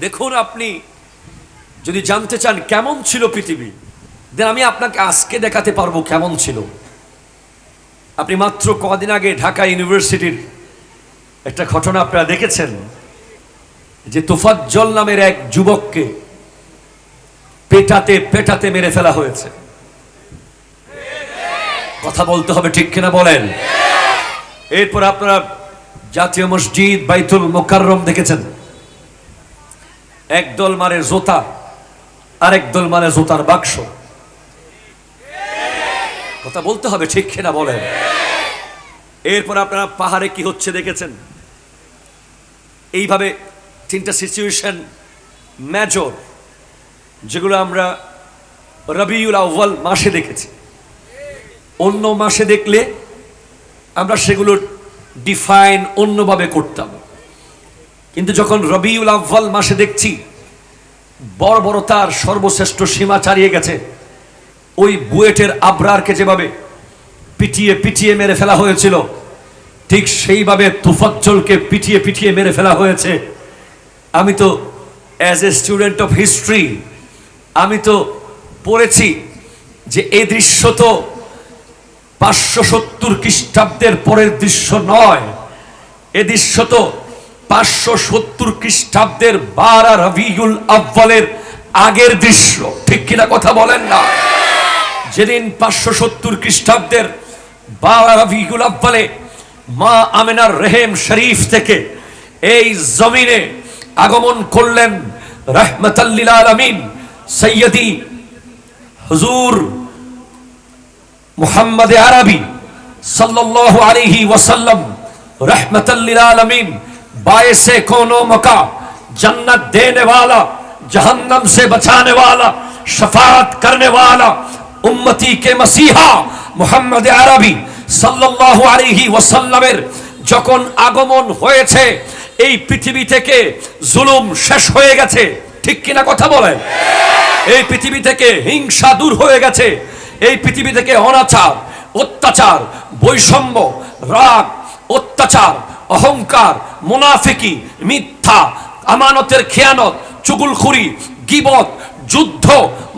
দেখুন আপনি যদি জানতে চান কেমন ছিল পৃথিবী দেন আমি আপনাকে আজকে দেখাতে পারব কেমন ছিল। আপনি মাত্র কদিন আগে ঢাকা ইউনিভার্সিটির একটা ঘটনা আপনারা দেখেছেন, যে তোফাজ্জল নামের এক যুবককে পেটাতে পেটাতে মেরে ফেলা হয়েছে। কথা বলতে হবে ঠিক কিনা বলেন? এরপর আপনারা জাতীয় মসজিদ বাইতুল মোকাররম দেখেছেন। একদল মানে জোতা, আরেক দল মানে জোতার বাক্স। কথা বলতে হবে ঠিক কিনা বলেন? এরপর আপনারা পাহাড়ে কি হচ্ছে দেখেছেন? এইভাবে তিনটা সিচুয়েশন মেজর যেগুলো আমরা রবিউল আউ্বাল মাসে দেখেছি। অন্য মাসে দেখলে আমরা সেগুলো ডিফাইন অন্যভাবে করতাম। কিন্তু যখন রবিউল আউ্বাল মাসে দেখছি, বর্বরতার সর্বশ্রেষ্ঠ সীমা ছাড়িয়ে গেছে, ওই বুয়েটের আবরারকে যেভাবে পিটিয়ে পিটিয়ে মেরে ফেলা হয়েছিল, ঠিক সেইভাবে তুফাজ্জলকে পিটিয়ে পিটিয়ে মেরে ফেলা হয়েছে। আমি তো as a student of history আমি তো পড়েছি যে এই দৃশ্য তো পাঁচশো সত্তর খ্রিস্টাব্দের পরের দৃশ্য নয়, এ দৃশ্য তো পাঁচশো সত্তর খ্রিস্টাব্দের বারা রবিউল আব্বালের আগের দৃশ্য। ঠিক কিনা কথা বলেন না? যেদিন পাঁচশো সত্তর খ্রিস্টাব্দের বারা রবিউল আব্বালে মা আমেনার রেহেম শরীফ থেকে এই জমিনে আগমন করলেন রহমতাল্লিল আলমিন সৈয়দি হজুর মুহাম্মদ আরবি সাল্লাহ আলিহি ওয়াসাল্লাম রহমতাল্লিল আলমিন बायसे कोनो मका जन्नत देने वाला जहन्नम से बचाने वाला शफात करने वाला उम्मती के मसीहा মুহাম্মদ আরবি সাল্লাল্লাহু আলাইহি ওয়াসাল্লামের যখন আগমন হয়েছে এই পৃথিবী থেকে জুলুম শেষ হয়ে গেছে ঠিক কিনা কথা বলেন এই পৃথিবী থেকে হিংসা দূর হয়ে গেছে এই পৃথিবী থেকে অনাচার অত্যাচার বৈষম্য রাগ অত্যাচার অহংকার, মুনাফিকি, মিথ্যা, আমানতের খেয়ানত, চুগুলখুরি, গিবত, যুদ্ধ,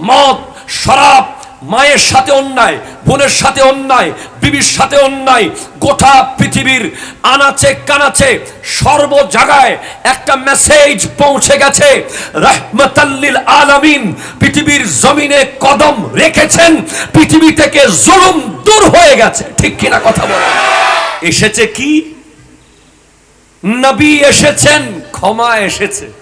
মদ, শরাব, মায়ের সাথে অন্যায়, বোনের সাথে অন্যায়, বিবির সাথে অন্যায়, গোটা পৃথিবীর আনাচে কানাচে সর্ব জায়গায় একটা মেসেজ পৌঁছে গেছে। রহমতাল্লিল আলামিন পৃথিবীর জমিনে কদম রেখেছেন, পৃথিবী থেকে জুলুম দূর হয়ে গেছে। ঠিক কিনা কথা বলে এসেছে কি? নবী এসেছেন, ক্ষমা এসেছে।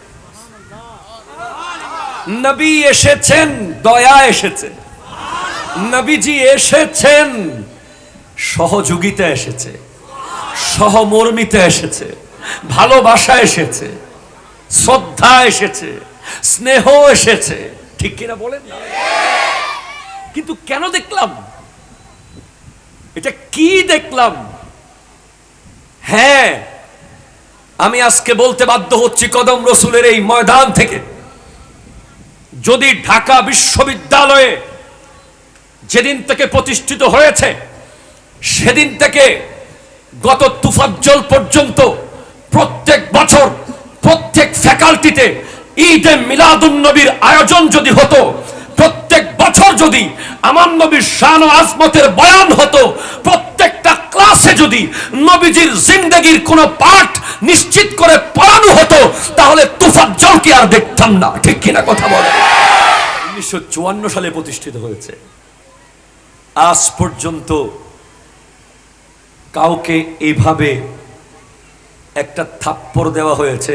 নবী এসেছেন, দয়া এসেছে। নবীজি এসেছেন, সহযোগিতা এসেছে। সহমর্মিতা এসেছে। ভালোবাসা এসেছে। শ্রদ্ধা এসেছে। স্নেহ এসেছে। ঠিক কিনা বলেন না? কিন্তু কেন দেখলাম? এটা কি দেখলাম? হ্যাঁ আমি আজকে বলতে বাধ্য হচ্ছি কদম রসুলের এই ময়দান থেকে। যদি ঢাকা বিশ্ববিদ্যালয়ে যেদিন থেকে প্রতিষ্ঠিত হয়েছে, সেদিন থেকে গত তুফাজ্জল পর্যন্ত প্রত্যেক বছর প্রত্যেক ফ্যাকাল্টিতে ঈদে মিলাদুন নবীর আয়োজন যদি হতো, প্রত্যেক বছর যদি আমার নবীর শান আজমতের বয়ান হতো প্রত্যেকটা ক্লাসে যদি নবীজির জিন্দগির কোনো পাঠ নিশ্চিত করে পড়ানো হতো, তাহলে তুফাজ্জলকে আর দেখতাম না। ঠিক কিনা কথা বলে? উনিশশো সালে প্রতিষ্ঠিত হয়েছে। আজ পর্যন্ত কাউকে এইভাবে একটা থাপ্পড় দেওয়া হয়েছে।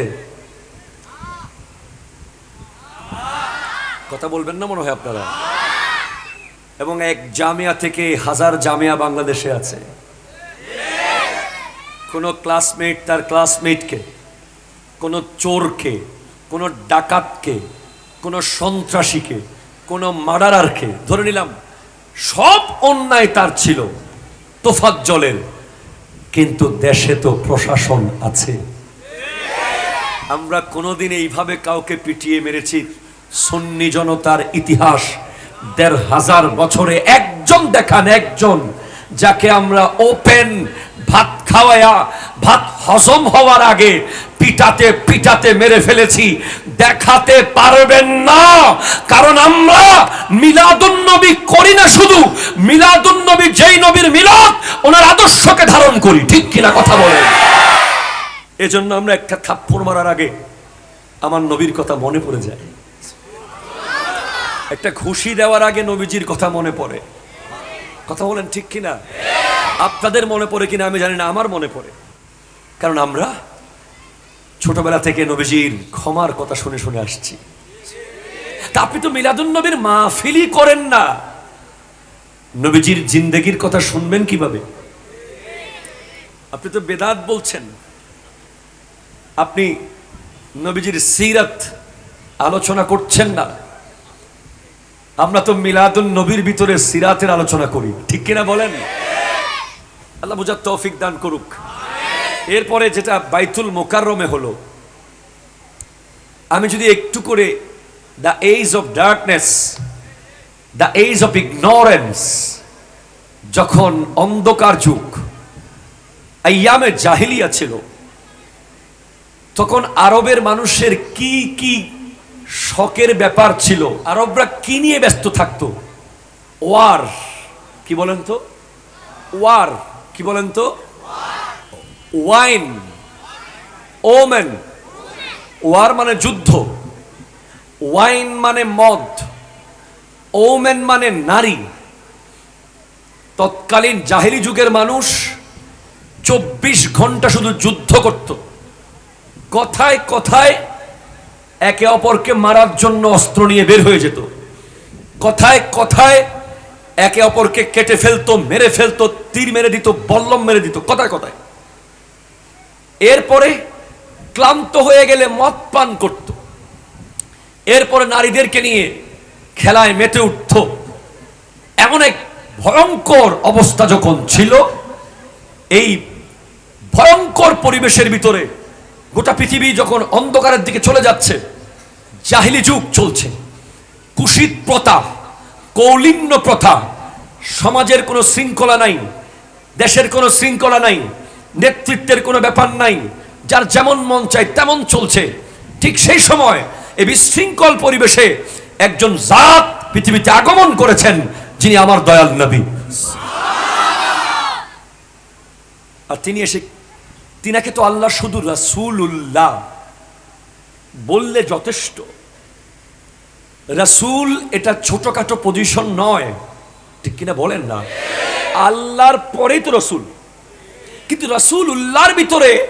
কথা বলবেন না মনে হয় আপনারা? এবং এক জামিয়া থেকে হাজার জামিয়া বাংলাদেশে আছে। কোনো ক্লাসমেট তার ক্লাসমেটকে কোনো চোরকে, কোনো ডাকাতকে, কোনো সন্ত্রাসীকে, কোনো মার্ডারারকে ধরে নিলাম, সব অন্যায় তার ছিল তোফাত জলের। কিন্তু দেশে তো প্রশাসন আছে। আমরা কোনোদিন এইভাবে কাউকে পিটিয়ে মেরেছি, সন্নি জনতার ইতিহাস দেড় হাজার বছরে একজন দেখান একজন, যাকে আমরা ওপেন ভাত খাওয়ায়া, ভাত হজম হওয়ার আগে পিটাতে পিটাতে মেরে ফেলেছি। দেখাতে পারবেন না। কারণ আমরা মিলাদুন নবী করি না শুধু, মিলাদুন নবী যেই নবীর মিলাদ, ওনার আদর্শকে ধারণ করি। ঠিক কিনা কথা বলেন? এজন্য আমরা একটা থাপ্পড় মারার আগে আমার নবীর কথা মনে পড়ে যায়। একটা খুশি দেওয়ার আগে নবীজির কথা মনে পড়ে। কথা বলেন ঠিক কিনা? আপনাদের মনে পড়ে কিনা আমি জানি না, আমার মনে পড়ে। কারণ আমরা ছোটবেলা থেকে নবীজির ক্ষমার কথা শুনে শুনে আসছি। তা আপনি তো মিলাদুন নবীর মাহফিলই করেন না। নবীজির জিন্দেগির কথা শুনবেন কীভাবে? আপনি তো বেদাত বলছেন। আপনি নবীজির সিরাত আলোচনা করছেন না। আমরা তো মিলাদুন নবীর ভিতরে সিরাতের আলোচনা করি। ঠিক কিনা বলেন? আল্লাহ বুঝার তৌফিক দান করুক। এরপরে যেটা বাইতুল মোকাররমে হলো, আমি যদি একটু করে the age of darkness the age of ignorance যখন অন্ধকার যুগ আইয়ামে জাহিলিয়া ছিল, তখন আরবের মানুষের কি কি শখের ব্যাপার ছিল, আরবরা কি নিয়ে ব্যস্ত থাকতো? ওয়ার, কি বলেন তো? ওয়ার। কি বলেন তো? ওয়াইন। ওমেন। ওয়ার মানে যুদ্ধ। ওয়াইন মানে মদ। ওমেন মানে নারী। তৎকালীন জাহেরি যুগের মানুষ চব্বিশ ঘণ্টা শুধু যুদ্ধ করত। কথায় কথায় একে অপরকে মারার জন্য অস্ত্র নিয়ে বের হয়ে যেত। কথায় কথায় একে অপরকে কেটে ফেলতো, মেরে ফেলতো, তীর মেরে দিত, বল্লম মেরে দিত, কথায় কথায়। এরপরে ক্লান্ত হয়ে গেলে মদ পান করত। এরপরে নারীদেরকে নিয়ে খেলায় মেতে উঠত। এমন এক ভয়ঙ্কর অবস্থা যখন ছিল, এই ভয়ঙ্কর পরিবেশের ভিতরে গোটা পৃথিবী যখন অন্ধকারের দিকে চলে যাচ্ছে, জাহিলি যুগ চলছে। কুশিত প্রথা কৌলিন্য প্রথা। সমাজের কোনো শৃঙ্খলা নাই, দেশের কোনো শৃঙ্খলা নাই, নেতৃত্বের কোনো ব্যাপার নাই, যার যেমন মন চায় তেমন চলছে। ঠিক সেই সময় এই বিশৃঙ্খল পরিবেশে একজন জাত পৃথিবীতে আগমন করেছেন, যিনি আমার দয়াল নবী। আর তিনি এসে, তিনাকে তো আল্লাহ শুধু রাসূলুল্লাহ বললে যথেষ্ট। রাসূল এটা ছোটখাটো পজিশন নয়। ঠিক কিনা বলেন না? আল্লাহর পরেই তো রসুল। কিন্তু রসুল উল্লাহর ভিতরে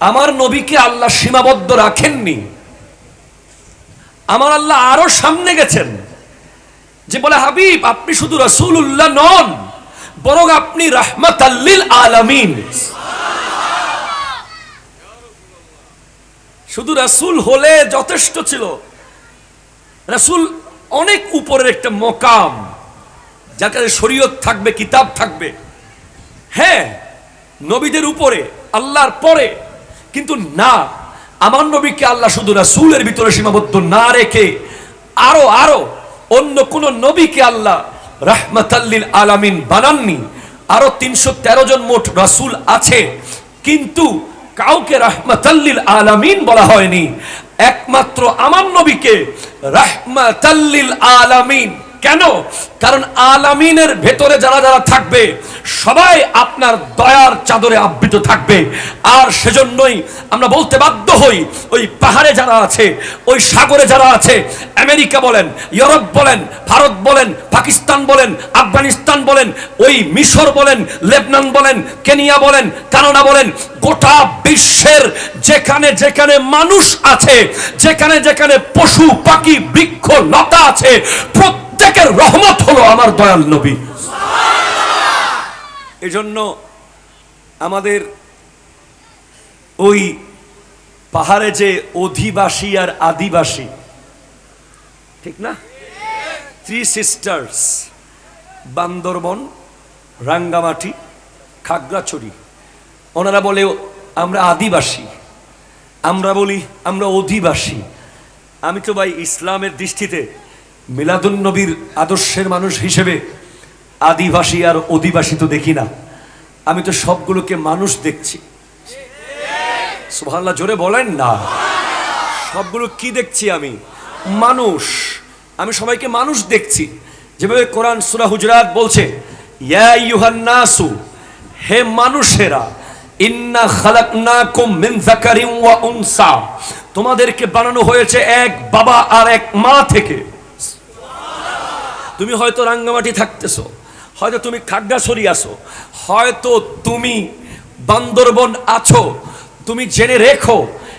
আমার নবীকে আল্লাহ সীমাবদ্ধ রাখেননি। আমার আল্লাহ আরও সামনে গেছেন। যে বলে, হাবিব, আপনি শুধু রসুল উল্লাহ নন, বরং আপনি রাহমাত আল্লিল আলামিন। শুধু রাসূল হলে যথেষ্ট ছিল। রাসূল অনেক উপরের একটা মকাম, যার কাছে শরীয়ত থাকবে, কিতাব থাকবে। হ্যাঁ নবীদের উপরে, আল্লাহর পরে, কিন্তু না, আমার নবীকে আল্লাহ শুধু রাসূলের ভিতরে সীমাবদ্ধ না রেখে আরও আরও অন্য কোন নবীকে আল্লাহ রাহমাতাল্লিল আলামিন বানাননি। আরও তিনশো তেরো জন মোট রাসূল আছে, কিন্তু কাউকে রাহমাতাল্লিল আলামিন বলা হয়নি। একমাত্র আমার নবীকে রাহমাতাল্লিল আলামিন। কেন? কারণ আলামিনের ভেতরে যারা যারা থাকবে, সবাই আপনার দয়ার চাদরে আবৃত থাকবে। আর সেজন্যই আমরা বলতে বাধ্য হই, ওই পাহাড়ে যারা আছে, ওই সাগরে যারা আছে, আমেরিকা বলেন, ইউরোপ বলেন, ভারত বলেন, পাকিস্তান বলেন, আফগানিস্তান বলেন, ওই মিশর বলেন, লেবনান বলেন, কেনিয়া বলেন, কানাডা বলেন, গোটা বিশ্বের যেখানে যেখানে মানুষ আছে, যেখানে যেখানে পশু, পাখি, বৃক্ষ, লতা আছে প্রত্যেকের রহমত হলো আমার দয়াল নবী। এজন্য আমাদের ওই পাহাড়ে যে অধিবাসী আর আদিবাসী, ঠিক না? Three sisters Bandarban, Rangamati, Khagrachari. ওনারা বলে, আমরা আদিবাসী, আমরা বলি, আমরা অধিবাসী। আমি তো ভাই ইসলামের দৃষ্টিতে মিলাদুন নবীর আদর্শের মানুষ হিসেবে আদিবাসী আর অধিবাসী তো দেখি না। আমি তো সবগুলোকে মানুষ দেখছি। সুবহানাল্লাহ, জোরে বলেন না। সবগুলো কি দেখছি আমি? মানুষ। আমি সবাইকে মানুষ দেখছি। যেভাবে কোরআন সূরা হুজরাত বলছে নাসু হে মানুষেরা, ইন্না খালাকনাকুম মিন যাকারিন ওয়া উনসা। তোমাদেরকে বানানো হয়েছে এক বাবা আর এক মা থেকে। তুমি হয়তো রাঙ্গামাটি থাকতেছো, হয়তো তুমি খাগড়াছড়ি আছো, হয়তো তুমি বান্দরবন আছো, তুমি জেনে রেখো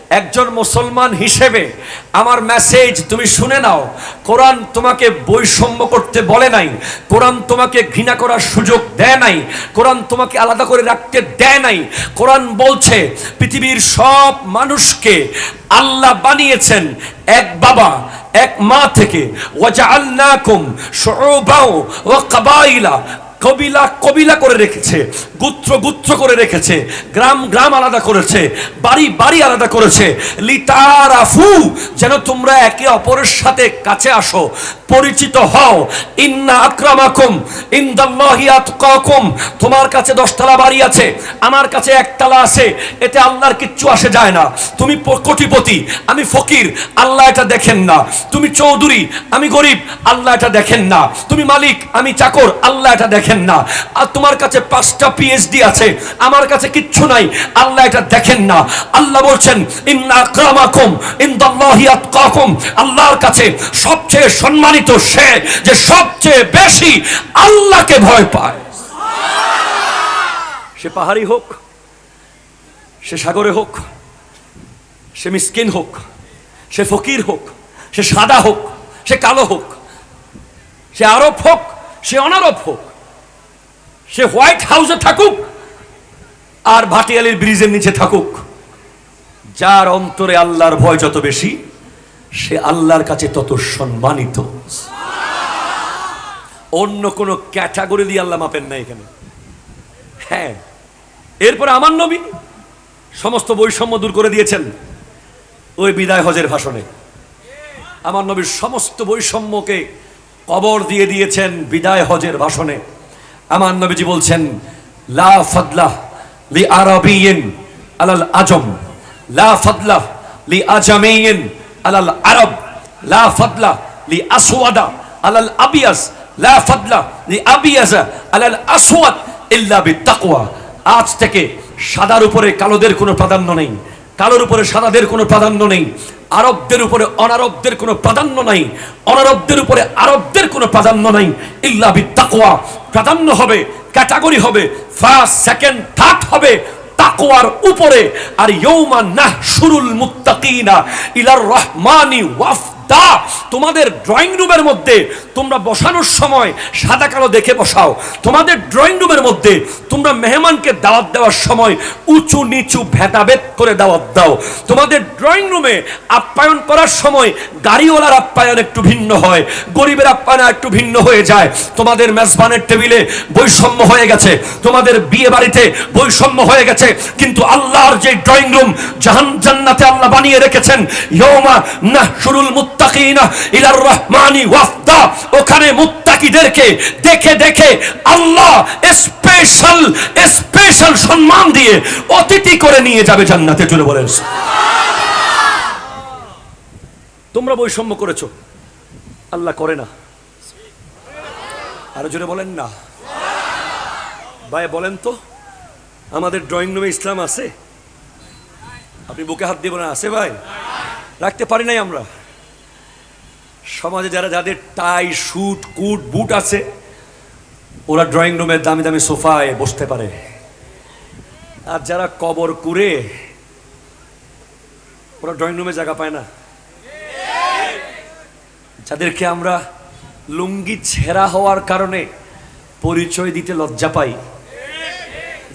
একজন মুসলমান হিসেবে আমার মেসেজ তুমি শুনে নাও। কোরআন তোমাকে বৈষম্য করতে বলে নাই। কোরআন তোমাকে ঘৃণা করার সুযোগ দেয় নাই। কোরআন তোমাকে আলাদা করে রাখতে দেয় নাই। কোরআন বলছে, পৃথিবীর সব মানুষকে আল্লাহ বানিয়েছেন এক বাবা, এক মা থেকে। ওয়াজা ওয়াজআলনাকুম শুউবাও ওয়া কাবাইলা কবিলা কবিলা করে রেখেছে, গুত্র গুত্র করে রেখেছে, গ্রাম গ্রাম আলাদা করেছে, বাড়ি বাড়ি আলাদা করেছে। লিতারাফু যেন তোমরা একে অপরের সাথে কাছে আসো, পরিচিত হও। ইন্না আক্রামাকুম, ইনদাল্লাহি আতকাকুম, তোমার কাছে দশতলা বাড়ি আছে, আমার কাছে একতলা আছে, এতে আল্লাহর কিচ্ছু আসে যায় না। তুমি কোটিপতি, আমি ফকির, আল্লাহ এটা দেখেন না। তুমি চৌধুরী, আমি গরিব, আল্লাহ এটা দেখেন না। তুমি মালিক, আমি চাকর, আল্লাহ এটা দেখেন না। আর তোমার কাছে পাঁচটা পিএইচডি আছে। আমার কাছে কিচ্ছু নাই। আল্লাহ এটা দেখেন না। আল্লাহ বলছেন আল্লাহর কাছে সবচেয়ে সম্মানিত সে যে সবচেয়ে বেশি আল্লাহকে ভয় পায়। সে পাহাড়ি হোক, সে সাগরে হোক, সে মিসকিন হোক, সে ফকির হোক, সে সাদা হোক, সে কালো হোক, সে আরব হোক, সে অনারব হোক সে হোয়াইট হাউসে থাকুক আর ভাটিয়ালির ব্রিজের নিচে থাকুক। যার অন্তরে আল্লাহর ভয় যত বেশি, সে আল্লাহর কাছে তত সম্মানিত। অন্য কোনো ক্যাটাগরি দিয়ে আল্লাহ মাপেন না এখানে। হ্যাঁ এরপরে আমার নবী সমস্ত বৈষম্য দূর করে দিয়েছেন ওই বিদায় হজের ভাষণে। আমার নবীর সমস্ত বৈষম্যকে কবর দিয়ে দিয়েছেন বিদায় হজের ভাষণে। আমার নবীজি বলছেন, লা ফাদলাহ লি আরাবিয়িন আলাল আজম। লা ফাদলাহ লি আজামিয়িন আলাল আরব। লা ফাদলাহ লি আসওয়াদা আলাল আবিয়াস। লা ফাদলাহ লি আবিয়াজা আলাল আসওয়াদ ইল্লা বিত্তাকওয়া। আজ থেকে সাদার উপরে কালোদের কোনো প্রাধান্য নেই। কালোর উপরে সাদাদের কোনো প্রাধান্য নেই, আরবদের উপরে অনারবদের কোনো প্রাধান্য নাই, অনারবদের উপরে আরবদের কোনো প্রাধান্য নাই। ইল্লা বিত্তাকওয়া, প্রাধান্য হবে, ক্যাটাগরি হবে, ফার্স্ট, সেকেন্ড, থার্ড হবে তাকওয়ার উপরে। আর ইয়ৌমা নাহশুরুল মুত্তাকিনা ইলার রহমানি ওয়াফদা, তোমাদের ড্রয়িং রুমের মধ্যে তোমরা বসানোর সময় সাদা কালো দেখে বসাও। তোমাদের ড্রয়িং রুমের মধ্যে তোমরা মেহমানকে দাওয়াত দেওয়ার সময় উঁচু নিচু ভেদাভেদ করে দাওয়াত দাও। তোমাদের ড্রয়িং রুমে আপ্যায়ন করার সময় গাড়িওয়ালার আপ্যায়ন একটু ভিন্ন হয়, গরিবের আপ্যায়ন একটু ভিন্ন হয়ে যায়। তোমাদের মেজবানের টেবিলে বৈষম্য হয়ে গেছে, তোমাদের বিয়ে বাড়িতে বৈষম্য হয়ে গেছে, কিন্তু আল্লাহর যে ড্রয়িং রুম জাহান জান্নাতে আল্লাহ বানিয়ে রেখেছেন ইয়ৌমা নাহশুরুল মুত্তাকিনা ইলার রহমানি ওয়াফদা ওখানে মুত্তাকিদেরকে দেখে দেখে আল্লাহ স্পেশাল স্পেশাল সম্মান দিয়ে অতিথি করে নিয়ে যাবে জান্নাতে চলে বলেন। তোমরা বৈষম্য করেছ। আল্লাহ করে না। আরও জোরে বলেন না। ভাই, বলেন তো, আমাদের ড্রয়িং রুমে ইসলাম আছে? আপনি বুকে হাত দিয়ে বলেন, আছে ভাই? রাখতে পারি নাই আমরা। সমাজে যারা যাদের টাই শুট কুট, বুট আছে, ওরা ড্রয়িং রুমের দামি দামি সোফায় বসতে পারে। আর যারা কবর কুরে ওরা ড্রয়িং রুমে জায়গা পায় না। যাদেরকে আমরা লুঙ্গি ছেঁড়া হওয়ার কারণে পরিচয় দিতে লজ্জা পাই,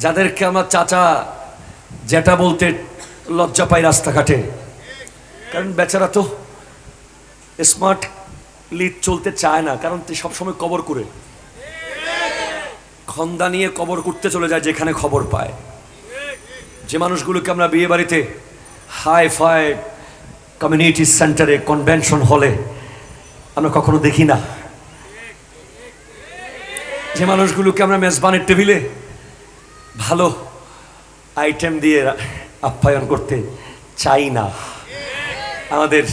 যাদেরকে আমরা চাচা যেটা বলতে লজ্জা পাই রাস্তাঘাটে। কারণ বেচারা তো স্মার্ট লিড চলতে চায় না, কারণ সবসময় কবর করে। খন্দা নিয়ে কবর করতে চলে যায় যেখানে খবর পায়। যে মানুষগুলোকে আমরা বিয়ে বাড়িতে হাই ফাই কমিউনিটি সেন্টারে, কনভেনশন হলে আমরা কখনো দেখি না। যে মানুষগুলোকে আমরা মেজবানের টেবিলে ভালো আইটেম দিয়ে আপ্যায়ন করতে চাই না। আমাদের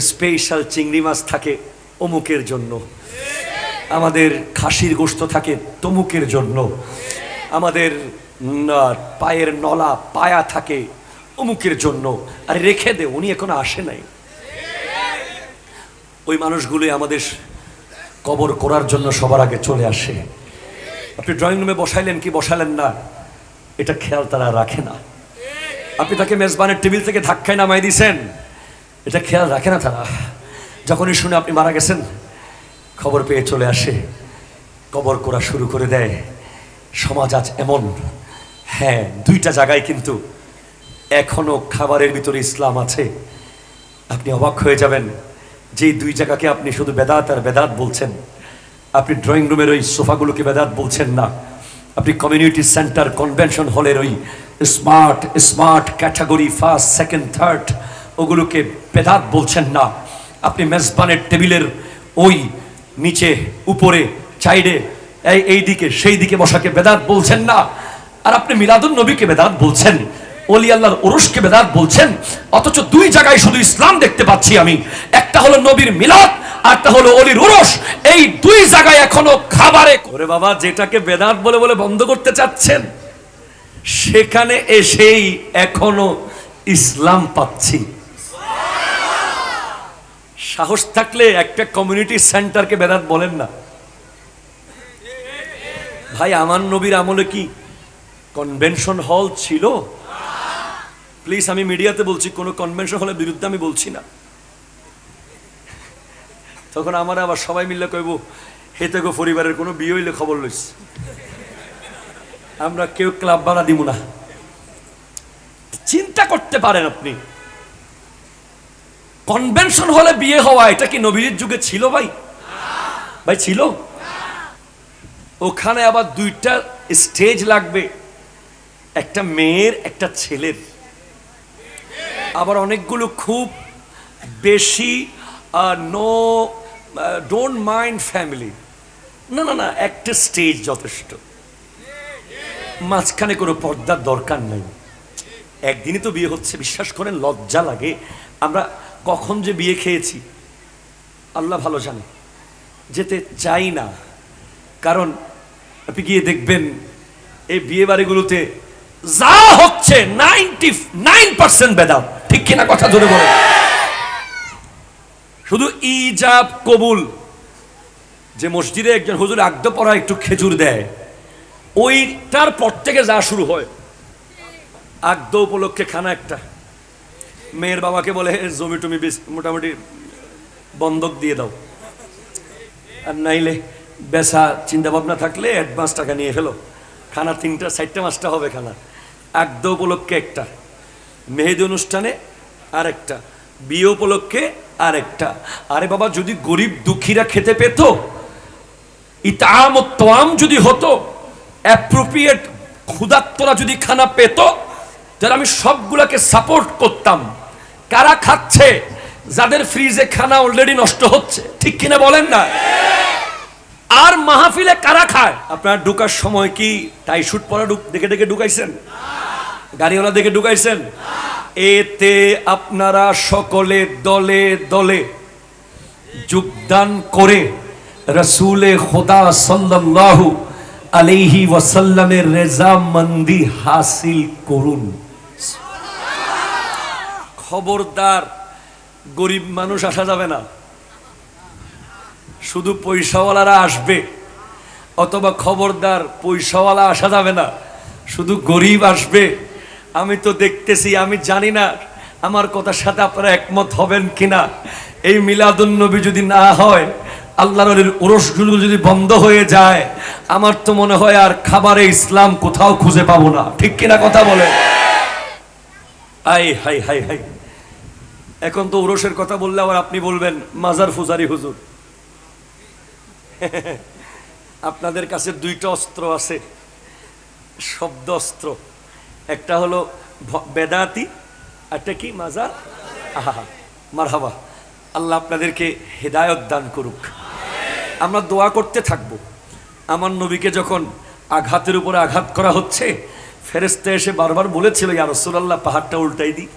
স্পেশাল চিংড়ি মাছ থাকে অমুকের জন্য। আমাদের খাসির গোস্ত থাকে তমুকের জন্য। আমাদের পায়ের নলা, পায়া থাকে অমুকের জন্য। আর রেখে দে, উনি এখনও আসে নাই। ওই মানুষগুলোই আমাদের কবর করার জন্য সবার আগে চলে আসে। আপনি ড্রয়িং রুমে বসাইলেন কি বসালেন না? এটা খেয়াল তারা রাখে না। আপনি তাকে মেজবানের টেবিল থেকে ধাক্কায় নামাই দিয়েছেন এটা খেয়াল রাখে না তারা। যখনই শুনে আপনি মারা গেছেন, খবর পেয়ে চলে আসে। কবর করা শুরু করে দেয়। সমাজ আজ এমন। হ্যাঁ দুইটা জায়গায় কিন্তু এখনও খাবারের ভিতরে ইসলাম আছে। আপনি অবাক হয়ে যাবেন যে দুই জায়গাকে আপনি শুধু বেদাত আর বেদাত বলছেন। আপনি ড্রয়িং রুমের ওই সোফাগুলোকে বেদাত বলছেন না। আপনি কমিউনিটি সেন্টার, কনভেনশন হলের ওই smart smart category, first, second, third ওগুলোকে বেদাত বলছেন না। আপনি মেজবানের টেবিলের ওই নিচে, উপরে চাইডে এই এই দিকে, সেই দিকে বসাকে বেদাত বলছেন না। আর আপনি মিলাদুল নবীকে বেদাত বলছেন অলি আল্লাহর ওরসকে বেদাত বলছেন, অথচ দুই জায়গায় শুধু ইসলাম দেখতে পাচ্ছি আমি। একটা হলো নবীর মিলাদ আরটা হলো অলির ওরস। এই দুই জায়গায় এখনও খাবারে করে বাবা, যেটাকে বেদাত বলে বলে বন্ধ করতে চাচ্ছেন, সেখানে এসেই এখনও ইসলাম পাচ্ছি। সাহস থাকলে একটা কমিউনিটি সেন্টারকে বেদাত বলেন না। ভাই, আমার নবীর আমলে কি কনভেনশন হল ছিল? প্লিজ আমি মিডিয়াতে বলছি, কোনো কনভেনশন হলের বিরুদ্ধে আমি বলছি না। তখন আমার আবার সবাই মিললে কইব হেতে গো পরিবারের কোনো বিয়ে হইলে খবর লইস। আমরা কেউ ক্লাব ভাড়া দিব না। চিন্তা করতে পারেন আপনি। কনভেনশন হলে বিয়ে হওয়া, এটা কি নবীর যুগে ছিল ভাই? ভাই ছিল? ওখানে আবার দুইটা স্টেজ লাগবে। একটা মেয়ের, একটা ছেলের। আবার অনেকগুলো খুব বেশি নো ডোন্ট মাইন্ড ফ্যামিলি না না না, একটা স্টেজ যথেষ্ট। মাঝখানে কোনো পর্দার দরকার নেই। একদিনই তো বিয়ে হচ্ছে, বিশ্বাস করেন, লজ্জা লাগে। আমরা কখন যে বিয়ে খেয়েছি, আল্লাহ ভালো জানে। যেতে চাই না। কারণ আপনি গিয়ে দেখবেন, এই বিয়ে বাড়িগুলোতে যা হচ্ছে নাইনটি নাইন পার্সেন্ট বেদাম ঠিক কিনা কথা ধরে বলে শুধু ইজাব কবুল। যে মসজিদে একজন হুজুর আগদ পড়া একটু খেজুর দেয়, ওইটার পর থেকে যা শুরু হয়। আগদ উপলক্ষে খানা একটা। মেয়ের বাবাকে বলে জমি টমি বেশ- মোটামুটি বন্ধক দিয়ে দাও। আর নাইলে বেসা চিন্তা ভাবনা থাকলে অ্যাডভান্স টাকা নিয়ে ফেলো। খানা তিনটা, চারটে মাসটা হবে খানা। আগদ উপলক্ষে একটা। মেহেদি অনুষ্ঠানে আরেকটা। বিয়ে উপলক্ষে আরেকটা। আরে বাবা, যদি গরিব দুঃখীরা খেতে পেত ইতাম ও তোয়াম যদি হতো অ্যাপ্রোপ্রিয়েট ক্ষুদাত্তরা যদি খানা পেত তাহলে আমি সবগুলাকে সাপোর্ট করতাম কারা খাচ্ছে? যাদের ফ্রিজে খানা অলরেডি নষ্ট হচ্ছে। ঠিক কিনা বলেন না? আর মাহফিলে কারা খায়? আপনার ঢুকার সময় কি টাই শুট পরা দেখে দেখে ঢুকাইছেন? গাড়িওয়ালা দেখে ঢুকাইছেন? এতে আপনারা সকলে দলে দলে যোগদান করে রসুলে খোদা সাল্লাল্লাহু আলাইহি ওয়াসাল্লামের রেজামন্দি হাসিল করুন। খবরদার, গরিব মানুষ আসা যাবে না। শুধু পয়সাওয়ালারা আসবে, অথবা খবরদার, পয়সাওয়ালা আসা যাবে না। শুধু গরিব আসবে। আমি তো দেখতেছি, আমি জানি না আমার কথার সাথে আপনারা একমত হবেন কিনা। এই মিলাদুন্নবী যদি না হয়, আল্লাহর ওরসগুলো যদি বন্ধ হয়ে যায়, আমার তো মনে হয় আর খাবারে ইসলাম কোথাও খুঁজে পাবো না। ঠিক কিনা কথা বলে আই হাই হাই হাই। এখন তো ওরসের কথা বললে আবার আপনি বলবেন, মাজার ফুজারি হুজুর। আপনাদের কাছে দুইটা অস্ত্র আছে, শব্দ অস্ত্র। একটা হলো বেদাতি, একটা কি, মাজার? আহা, মারহাবা। আল্লাহ আপনাদেরকে হেদায়ত দান করুক। আমরা দোয়া করতে থাকব। আমার নবীকে যখন আঘাতের উপরে আঘাত করা হচ্ছে ফেরেস্তে এসে বারবার বলেছিল, ইয়া রসুলাল্লাহ, পাহাড়টা উল্টাই দিই।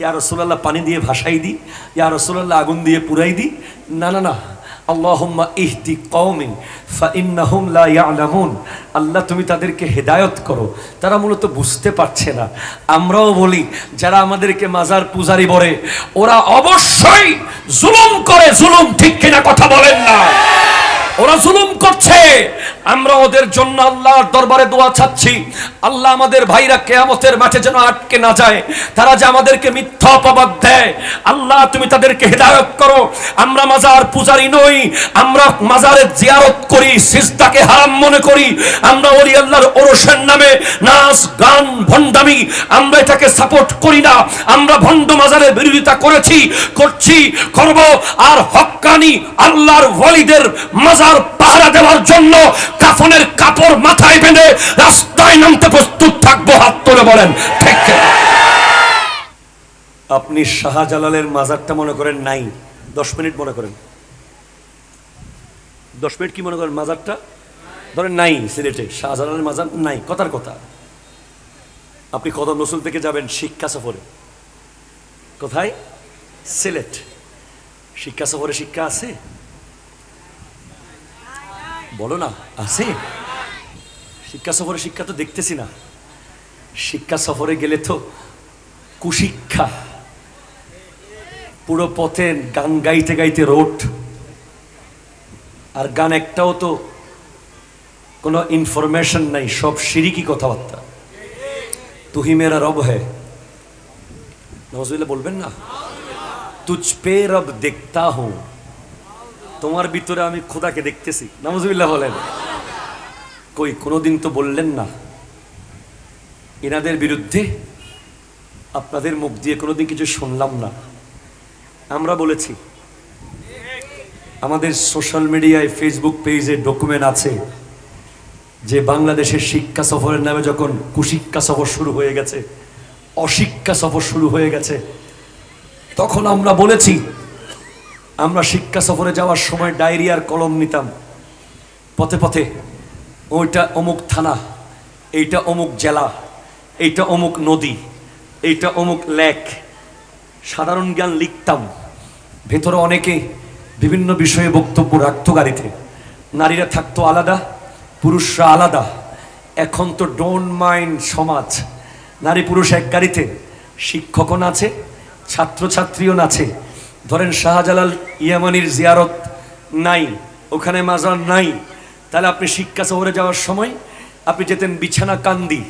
ইয়া রসুলাল্লাহ, পানি দিয়ে ভাসাই দিই ইয়া রসুলাল্লাহ, আগুন দিয়ে পুরাই দিই না না না, আল্লাহুম্মা ইহদি কওমিন ফাইন্নাহুম আল্লাহ, তুমি তাদেরকে হেদায়ত করো। তারা মূলত বুঝতে পারছে না। আমরাও বলি, যারা আমাদেরকে মাজার পূজারি বলে, ওরা অবশ্যই জুলুম করে, জুলুম ঠিক কিনা কথা বলেন না। ওরা জুলুম করছে। আমরা ওদের জন্য আল্লাহর দরবারে দোয়া চাচ্ছি। আল্লাহ আমাদের ভাইরা কেয়ামতের মাঠে যেন আটকে না যায়। তারা যে আমাদেরকে মিথ্যা অপবাদ দেয়, আল্লাহ তুমি তাদেরকে হেদায়ত করো। আমরা মাজার পূজারি নই, আমরা মাজারের জিয়ারত করি, সিজদাকে হারাম মনে করি। আমরা ওলি আল্লাহর ওরসের নামে নাচ, গান, ভণ্ডামি, আমরা এটাকে সাপোর্ট করি না। আমরা ভণ্ড মাজারের বিরোধিতা করেছি, করছি, করব। আর হক্কানি আল্লাহর ওয়ালিদের মাজার পাহারা দেওয়ার জন্য কাফনের কাপড় মাথায় বেঁধে রাস্তায় নামতে প্রস্তুত থাকব, হাত তুলে বলেন, ঠিক আপনি শাহজালালের মাজারটা মনে করেন নাই। দশ মিনিট মনে করেন। দশ মিনিট কি মনে করেন মাজারটা? ধরেন নাই সিলেটে, শাহজালালের মাজার নাই, কথার কথা। আপনি কদম রসুল থেকে যাবেন শিক্ষা সফরে। কোথায়? সিলেট। শিক্ষা সফরে শিক্ষা আছে? বলো না, আছে। শিক্ষা সফরে শিক্ষা তো দেখতেছি না। শিক্ষা সফরে গেলে তো কুশিক্ষা। পুরো পথে গান গাইতে গাইতে রোড। আর গান একটাও তো কোনো ইনফরমেশন নাই, সব সিরিকি কথাবার্তা। তুহি মেরা রব হ্যায় নজরুল্লাহ বলবেন না? তুজ পে রব দেখতা হুঁ। তোমার ভিতরে আমি খোদাকে দেখতেছি। নামজুবিল্লাহ বলেন। কই, কোনোদিন তো বললেন না। এনাদের বিরুদ্ধে আপনাদের মুখ দিয়ে কোনোদিন কিছু শুনলাম না। আমরা বলেছি, আমাদের সোশ্যাল মিডিয়ায় ফেসবুক পেজে ডকুমেন্ট আছে যে বাংলাদেশের শিক্ষা সফরের নামে যখন কুশিক্ষা সফর শুরু হয়ে গেছে, অশিক্ষা সফর শুরু হয়ে গেছে, তখন আমরা বলেছি আমরা শিক্ষা সফরে যাওয়ার সময় ডায়রিয়ার কলম নিতাম। পথে পথে, ওইটা অমুক থানা, এইটা অমুক জেলা, এইটা অমুক নদী, এইটা অমুক লেক। সাধারণ জ্ঞান লিখতাম। ভেতরে অনেকে বিভিন্ন বিষয়ে বক্তব্য রাখতো গাড়িতে। নারীরা থাকতো আলাদা, পুরুষরা আলাদা। এখন তো ডোন্ট মাইন্ড সমাজ। নারী পুরুষ এক গাড়িতে, শিক্ষকও নাচে, ছাত্রছাত্রীও নাচে। ধরেন শাহজালাল ইয়ামানির জিয়ারত নাই, ওখানে মাজার নাই, তাহলে আপনি শিক্ষা শহরে যাওয়ার সময় আপনি যেতেন বিছানা কান্দি,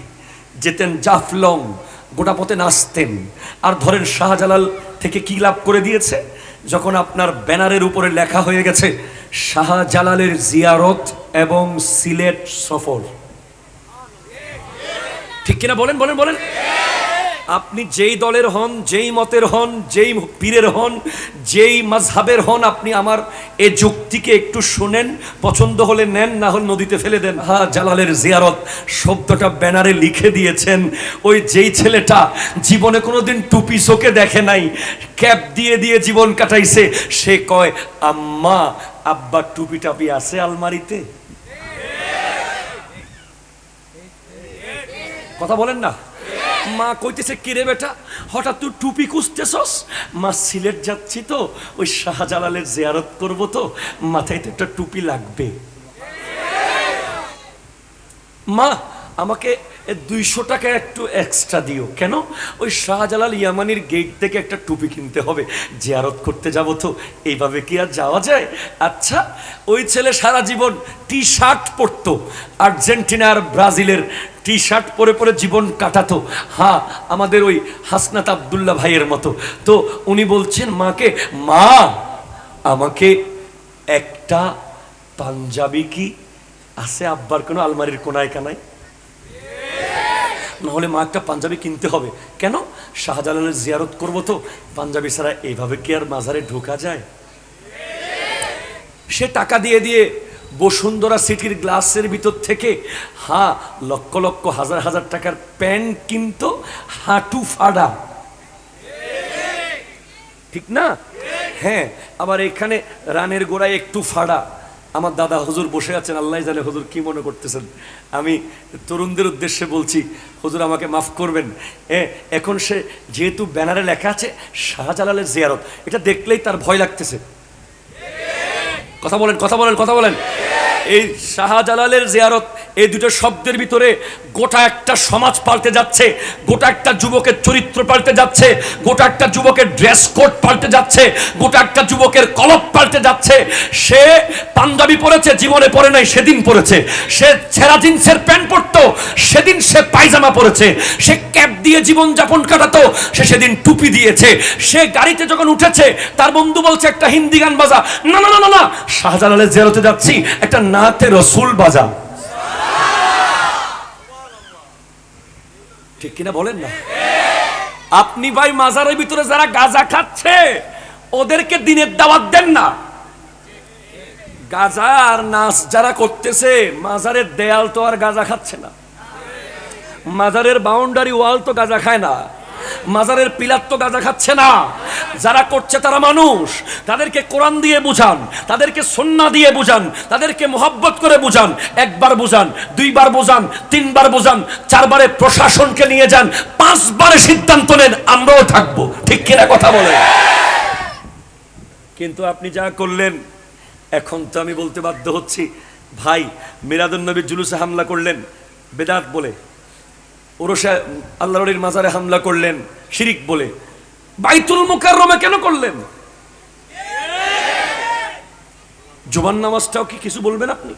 যেতেন জাফলং, গোটা পথে নাচতেন। আর ধরেন শাহজালাল থেকে কি লাভ করে দিয়েছে? যখন আপনার ব্যানারের উপরে লেখা হয়ে গেছে, শাহজালালের জিয়ারত এবং সিলেট সফর। ঠিক কিনা? বলেন বলেন বলেন। আপনি যেই দলের হন, যেই মতের হন, যেই পীরের হন, যেই মাঝহাবের হন, আপনি আমার এ যুক্তিকে একটু শোনেন, পছন্দ হলে নেন, না হলে নদীতে ফেলে দেন। হা, জালালের জিয়ারত শব্দটা ব্যানারে লিখে দিয়েছেন। ওই যেই ছেলেটা জীবনে কোনোদিন টুপি চোখে দেখে নাই, ক্যাপ দিয়ে দিয়ে জীবন কাটাইছে, সে কয়, আম্মা আব্বা টুপি টাপি আছে আলমারিতে? কথা বলেন না। মা কইতেছে, কিরে বেটা, হঠাৎ তুই টুপি খুঁজতেছস? মা সিলেট যাচ্ছি তো, ওই শাহজালালের জিয়ারত করব তো, মাথায় তো একটা টুপি লাগবে। মা, আমাকে দুইশো টাকা একটু এক্সট্রা দিও। কেন? ওই শাহজালাল ইয়ামানির গেট থেকে একটা টুপি কিনতে হবে। জিয়ারত করতে যাব তো, এইভাবে কি আর যাওয়া যায়? আচ্ছা ওই ছেলে সারা জীবন টি শার্ট পরতো আর্জেন্টিনা আর ব্রাজিলের টি শার্ট পরে পরে জীবন কাটাতো। হ্যাঁ আমাদের ওই হাসনাত আবদুল্লাহ ভাইয়ের মতো। তো উনি বলছেন, মাকে, মা, আমাকে একটা পাঞ্জাবি কি আছে আব্বার কোনো আলমারির কোনায় কানায়? নাহলে মা একটা পাঞ্জাবি কিনতে হবে। কেন? শাহজালালের জিয়ারত করব তো। পাঞ্জাবি ছাড়া এইভাবে কি আর মাজারে ঢোকা যায়? সে টাকা দিয়ে দিয়ে বসুন্ধরা সিটির গ্লাসের ভিতর থেকে হা লক্ষ লক্ষ হাজার হাজার টাকার প্যান্ট কিন্তু হাঁটু ফাড়া। ঠিক না? হ্যাঁ আবার এখানে রানের গোড়ায় একটু ফাড়া। আমার দাদা হুজুর বসে আছেন, আল্লাহ জানে হুজুর কি মনে করতেছেন। আমি তরুণদের উদ্দেশ্যে বলছি, হুজুর আমাকে মাফ করবেন। এখন সে যেহেতু ব্যানারে লেখা আছে শাহজালালের জিয়ারত, এটা দেখলেই তার ভয় লাগতেছে। কথা বলেন কথা বলেন কথা বলেন। এই শাহজালালের জিয়ারত এই দুটো শব্দের ভিতরে গোটা একটা সমাজ পাল্টে যাচ্ছে, গোটা একটা যুবকের চরিত্র পাল্টে যাচ্ছে, গোটা একটা যুবকের ড্রেস কোড পাল্টে যাচ্ছে, গোটা একটা যুবকের কলপ পাল্টে যাচ্ছে। সে পাঞ্জাবি পরেছে, জীবনে পরে নাই, সেদিন পরেছে। সে ছেঁড়া জিন্সের প্যান্ট পরতো, সেদিন সে পায়জামা পরেছে। সে ক্যাপ দিয়ে জীবন যাপন কাটাতো, সে সেদিন টুপি দিয়েছে। সে গাড়িতে যখন উঠেছে, তার বন্ধু বলছে একটা হিন্দি গান বাজা, না না না না না, শাহজালালের জেরোতে যাচ্ছি, একটা নাতে রসুল বাজা। ঠিক কিনা বলেন না? আপনি ভাই মাজারের ভিতরে যারা গাজা খাচ্ছে, ওদেরকে দিনের দাওয়াত দেন না। গাজা আর নাচ যারা করতেছে, মাজারের দেয়াল তো আর গাজা খাচ্ছে না। মাজারের বাউন্ডারি ওয়াল তো গাজা খায় না। মাজারের পিলার তো গাজা খাচ্ছে না। যারা করছে তারা মানুষ। তাদেরকে কোরআন দিয়ে বুঝান, তাদেরকে সন্না দিয়ে বুঝান, তাদেরকে মোহব্বত করে বুঝান, একবার বুঝান, দুইবার বুঝান, তিনবার বুঝান, চারবারে প্রশাসনকে নিয়ে যান, পাঁচবারে সিদ্ধান্ত নেন, আমরাও থাকব। ঠিক কিনা কথা বলেন কিন্তু আপনি যা করলেন, এখন তো আমি বলতে বাধ্য হচ্ছি, ভাই মিরাদুল নবীর জুলুসে হামলা করলেন, বেদাত বলে, ওরসে আল্লাহরির মাজারে হামলা করলেন, শিরিক বলে বাইতুল মুকাররমে কেন করলেন? জুমার নামাজটাও কি কিছু বলবেন আপনি?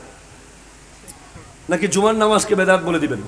নাকি জুমার নামাজকে বেদাত বলে দিবেন?